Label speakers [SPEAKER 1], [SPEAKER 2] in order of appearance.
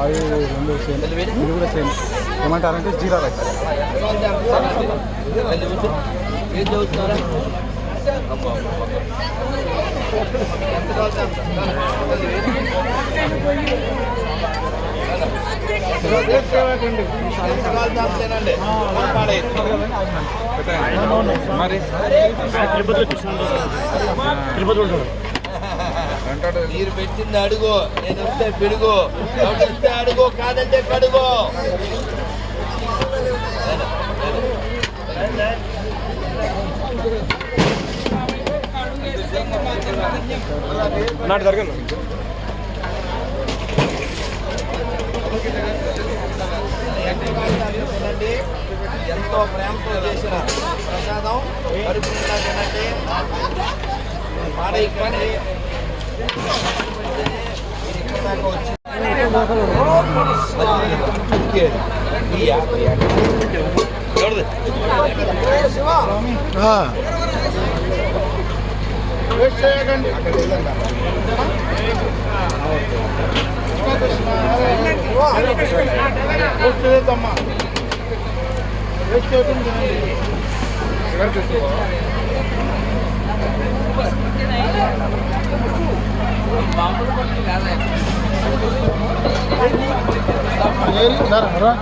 [SPEAKER 1] అవి రెండు సేమ్ ఇది కూడా సేమ్ ఏమంటారంటే జీరా రైస్
[SPEAKER 2] ఏం చదువుతున్నారా అమ్మా ఎంత తినండి
[SPEAKER 1] మరి
[SPEAKER 2] పెట్టింది అడుగు. నేను వస్తే పిడుగు. వస్తే అడుగు. కాదంటే కడుగు.
[SPEAKER 1] నాటి జరగను
[SPEAKER 2] తినండి ఎంతో ప్రేమతో చేసిన ప్రసాదం. కడుపు నిండా తినండి. పాడైకండి కూర్చోలేదమ్మా వేస్ట్ చేయకుండా చూసుకో சரி சார் வர்றேன்